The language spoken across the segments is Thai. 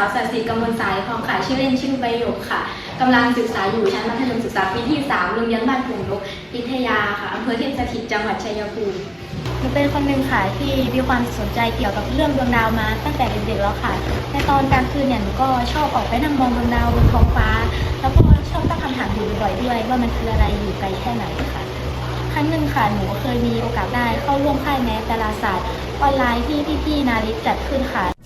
างสาวสัตย์ศรีกำมลสายทองค่ะชื่อเล่นชื่อใบหยกค่ะกำลังศึกษาอยู่ชั้นมัธยมศึกษาปีที่3โรงเรียนบ้านผงนกพิทยาค่ะอำเภอเทพสถิตจังหวัดชัยภูมิหนูเป็นคนหนึ่งค่ะที่มีความสนใจเกี่ยวกับเรื่องดวงดาวมา ตั้งแต่เด็กๆแล้วค่ะ ในตอนกลางคืนเนี่ยหนูก็ชอบออกไปนั่งมองดวงดาวบนท้องฟ้า แล้วก็ชอบตั้งคำถามอยู่บ่อยๆด้วย ว่ามันคืออะไรอยู่ไกลแค่ไหนค่ะครั้งหนึ่งค่ะหนูเคยมีโอกาสได้เข้าร่วมค่ายแมสดาราศาสตร์ออนไลน์ที่พี่ๆนาริตจัดขึ้นค่ะ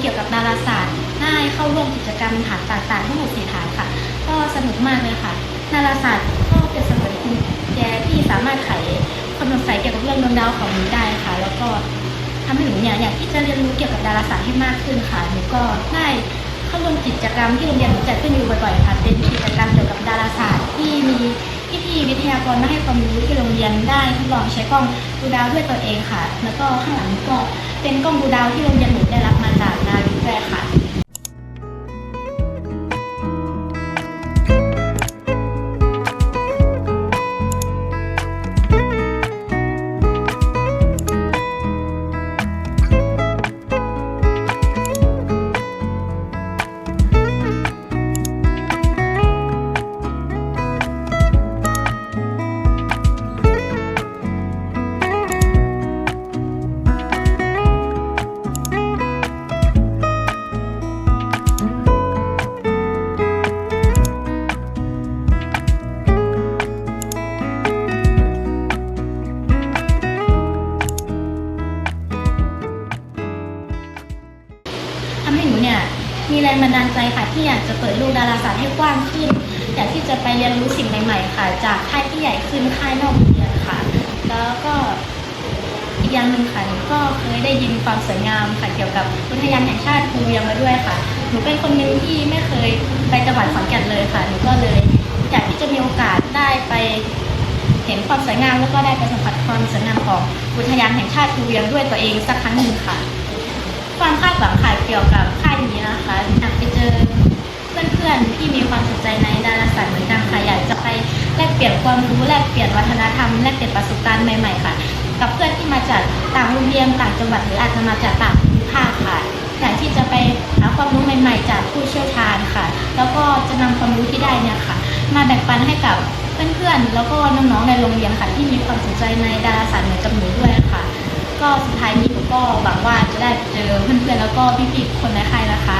เกี่ยวกับดาราศาสตร์ได้เข้าร่วมกิจกรรมฐานต่างๆทั้งหมดสี่ฐานค่ะ ก็สนุกมากเลยค่ะ ดาราศาสตร์ก็เป็นสมือนกุญแจที่สามารถไขความสงสัยเกี่ยวกับเรื่องดวงดาวของหนูได้ค่ะ แล้วก็ทำให้หนูเนี่ยอยากที่จะเรียนรู้เกี่ยวกับดาราศาสตร์ให้มากขึ้นค่ะหนูก็ได้เข้าร่วมกิจกรรมที่โรงเรียนหนูจัดขึ้นอยู่บ่อยๆค่ะ เป็นกิจกรรมเกี่ยวกับดาราศาสตร์ที่มีพี่ๆวิทยากรมาให้ความรู้ที่โรงเรียนได้ทดลองใช้กล้องดูดาวด้วยตัวเองค่ะ แล้วก็ข้างหลังก็เป็นกล้องดูดาวที่โรงเรียนหนูได้รับมา มีแรงบันดาลใจค่ะ ที่อยากจะเปิดโลกดาราศาสตร์ให้กว้างขึ้น อยากที่จะไปเรียนรู้สิ่งใหม่ ๆ ค่ะ จากค่ายที่ใหญ่ขึ้นค่ายนอกโรงเรียนค่ะ แล้วก็อีกอย่างหนึ่งค่ะหนูก็เคยได้ยินความสวยงามค่ะเกี่ยวกับอุทยานแห่งชาติภูเวียงมาด้วยค่ะ หนูเป็นคนหนึ่งที่ไม่เคยไปจังหวัดขอนแก่นเลยค่ะหนูก็เลยอยากที่จะมีโอกาสได้ไปเห็นความสวยงามแล้วก็ได้ไปสัมผัสความสวยงามของอุทยานแห่งชาติภูเวียงด้วยตัวเองสักครั้งหนึ่งค่ะ ความคาดหวังค่ะเกี่ยวกับค่ายนี้นะคะ แลกเปลี่ยนวัฒนธรรมแลกเปลี่ยนประสบการณ์ใหม่ๆค่ะ กับเพื่อนที่มาจากต่างโรงเรียนต่างจังหวัดหรืออาจจะมาจากต่างภูมิภาคค่ะอยากที่จะไปหาความรู้ใหม่ ๆ จากผู้เชี่ยวชาญค่ะ แล้วก็จะนำความรู้ที่ได้เนี่ยค่ะ มาแบ่งปันให้กับเพื่อนๆแล้วก็น้องๆในโรงเรียนค่ะที่มีความสนใจในดาราศาสตร์เหมือนกับหนูด้วยค่ะ ก็สุดท้ายนี้หนูก็หวังว่าจะได้เจอเพื่อนๆแล้วก็พี่ๆคนในค่ายนะคะ